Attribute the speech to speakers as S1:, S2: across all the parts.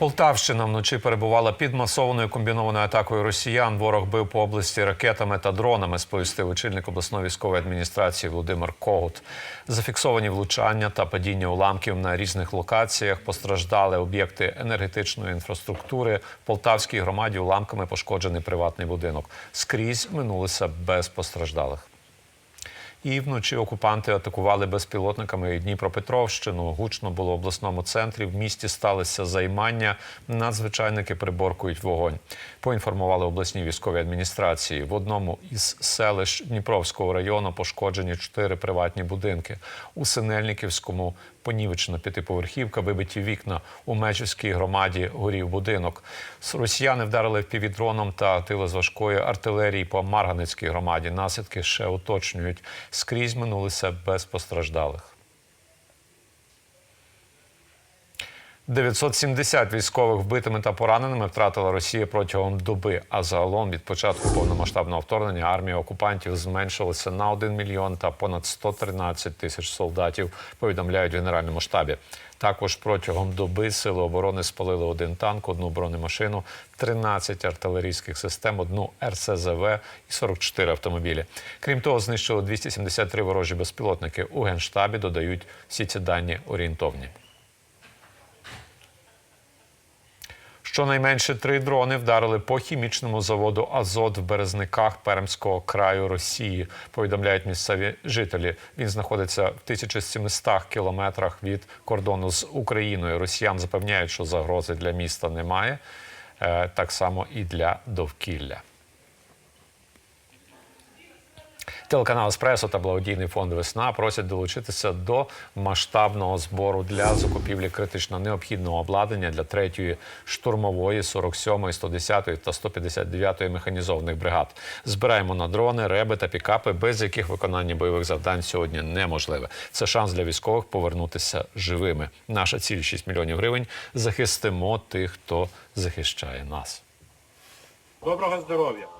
S1: Полтавщина вночі перебувала під масованою комбінованою атакою росіян. Ворог бив по області ракетами та дронами, сповістив очільник обласної військової адміністрації Володимир Когут. Зафіксовані влучання та падіння уламків на різних локаціях. Постраждали об'єкти енергетичної інфраструктури. В Полтавській громаді уламками пошкоджений приватний будинок. Скрізь минулися без постраждалих. І вночі окупанти атакували безпілотниками Дніпропетровщину. Гучно було в обласному центрі. В місті сталися займання. Надзвичайники приборкують вогонь. Поінформували обласні військові адміністрації. В одному із селищ Дніпровського району пошкоджені чотири приватні будинки. У Синельниківському понівечена п'ятиповерхівка, вибиті вікна. У Мечівській громаді горів будинок. Росіяни вдарили впівдроном та актили з важкої артилерії по Марганицькій громаді. Наслідки ще уточнюють. Скрізь минулися без постраждалих. 970 військових вбитими та пораненими втратила Росія протягом доби. А загалом від початку повномасштабного вторгнення армія окупантів зменшилася на 1 мільйон та понад 113 тисяч солдатів. Повідомляють в генеральному штабі. Також протягом доби сили оборони спалили один танк, одну бронемашину, 13 артилерійських систем, одну РСЗВ і 44 автомобілі. Крім того, знищили 273 ворожі безпілотники. У генштабі додають всі ці дані орієнтовні. Щонайменше три дрони вдарили по хімічному заводу Азот в Березниках Пермського краю Росії. Повідомляють місцеві жителі. Він знаходиться в 1700 кілометрах від кордону з Україною. Росіян запевняють, що загрози для міста немає, е, так само і для довкілля. Телеканал Еспресо та благодійний фонд Весна просять долучитися до масштабного збору для закупівлі критично необхідного обладнання для 3-ї штурмової, 47-ї, 110-ї та 159-ї механізованих бригад. Збираємо на дрони, реби та пікапи, без яких виконання бойових завдань сьогодні неможливе. Це шанс для військових повернутися живими. Наша ціль 6 мільйонів гривень. Захистимо тих, хто захищає нас.
S2: Доброго здоров'я!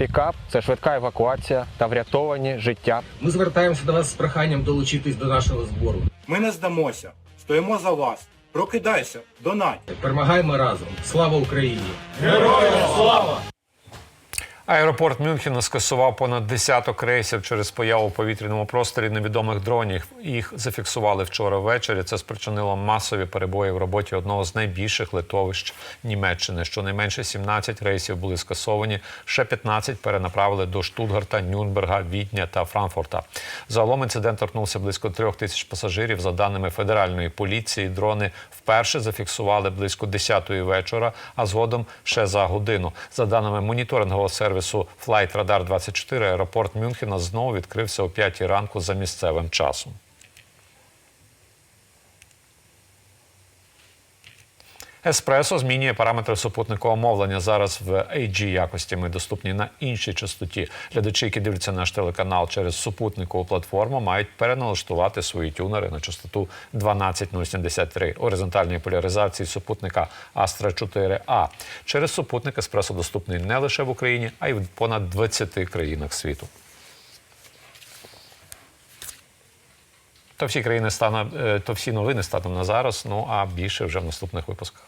S3: Пікап це швидка евакуація та врятовані життя.
S4: Ми звертаємося до вас з проханням долучитись до нашого збору.
S2: Ми не здамося, стоїмо за вас. Прокидайся, донать!
S4: Перемагаємо разом. Слава Україні!
S1: Аеропорт Мюнхена скасував понад десяток рейсів через появу в повітряному просторі невідомих дронів. Їх зафіксували вчора ввечері. Це спричинило масові перебої в роботі одного з найбільших литовищ Німеччини. Щонайменше 17 рейсів були скасовані. Ще 15 перенаправили до Штутгарта, Нюрнберга, Відня та Франкфурта. Загалом інцидент торкнувся близько трьох тисяч пасажирів. За даними федеральної поліції, дрони вперше зафіксували близько 10-ї вечора, а згодом ще за годину. За даними моніторингового сервісу Flight Radar 24, аеропорт Мюнхена знову відкрився о 5 ранку за місцевим часом. Еспресо змінює параметри супутникового мовлення. Зараз в AG якості ми доступні на іншій частоті. Глядачі, які дивляться наш телеканал через супутникову платформу, мають переналаштувати свої тюнери на частоту 12073 горизонтальної поляризації супутника Astra 4 a Через супутник Еспресо доступний не лише в Україні, а й в понад 20 країнах світу. То всі країни стану, е, то всі новини станом на зараз. Ну а більше вже в наступних випусках.